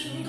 당신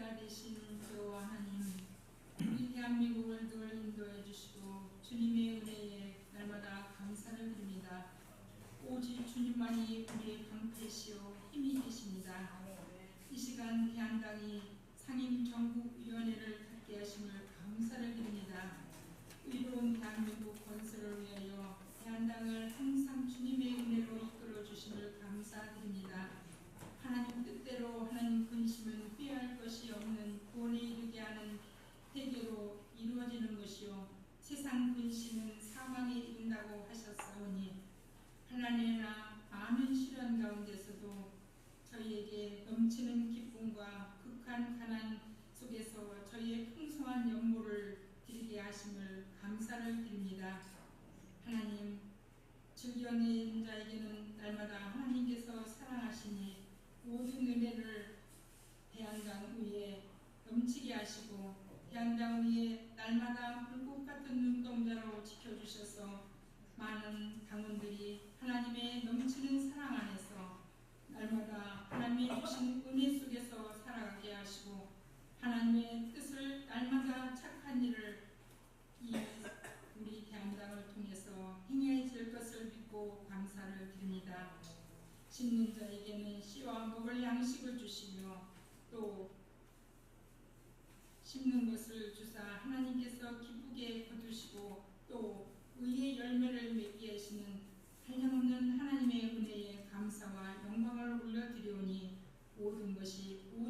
목자가 되신 여호와 하나님, 우리 대한민국을 늘 인도해 주시고 주님의 은혜에 날마다 감사를 드립니다. 오직 주님만이 우리의 방패시오 힘이 되십니다. 이 시간 대한당이 상임 전국위원회를 갖게 하심을 감사를 드립니다. 의로운 대한민국 건설을 위하여 대한당을 항상 주님의 은혜로 이끌어 주심을 감사드립니다. 하나님 뜻대로 하나님 근심은 피할 것이 없는 구원에 이르게 하는 대계로 이루어지는 것이요 세상 근심은 사망에 이른다고 하셨사오니 하나님이나 많은 시련 가운데서도 저희에게 넘치는 기쁨과 극한 가난 속에서 저희의 풍성한 연모를 드리게 하심을 감사를 드립니다. 하나님 있는 자에게는 날마다 하나님께서 사랑하시니 모든 은혜를 대한강 위에 넘치게 하시고 대한강 위에 날마다 불꽃 같은 눈동자로 지켜주셔서 많은 당원들이 하나님의 넘치는 사랑 안에서 날마다 하나님이 주신 은혜 속에서 살아가게 하시고 하나님의 뜻을 날마다 착한 일을 이 우리 대한당을 통해서 행해질 것을 믿고 감사를 드립니다. 심는 자에게는 씨와 먹을 양식을 주시며 또 심는 것을 주사 하나님께서 기쁘게 거두시고 또 의의 열매를 맺게 하시는 한량없는 하나님의 은혜에 감사와 영광을 올려드리오니 모든 것이 오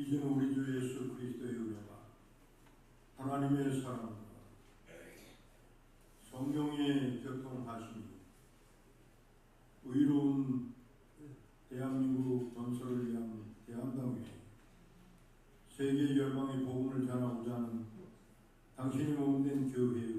이제는 우리 주 예수 그리스도의 은혜가 하나님의 사랑과 성령의 교통하심이 의로운 대한민국 건설을 위한 대한당회 세계 열방의 복음을 전하고자 하는 당신이 몸된 교회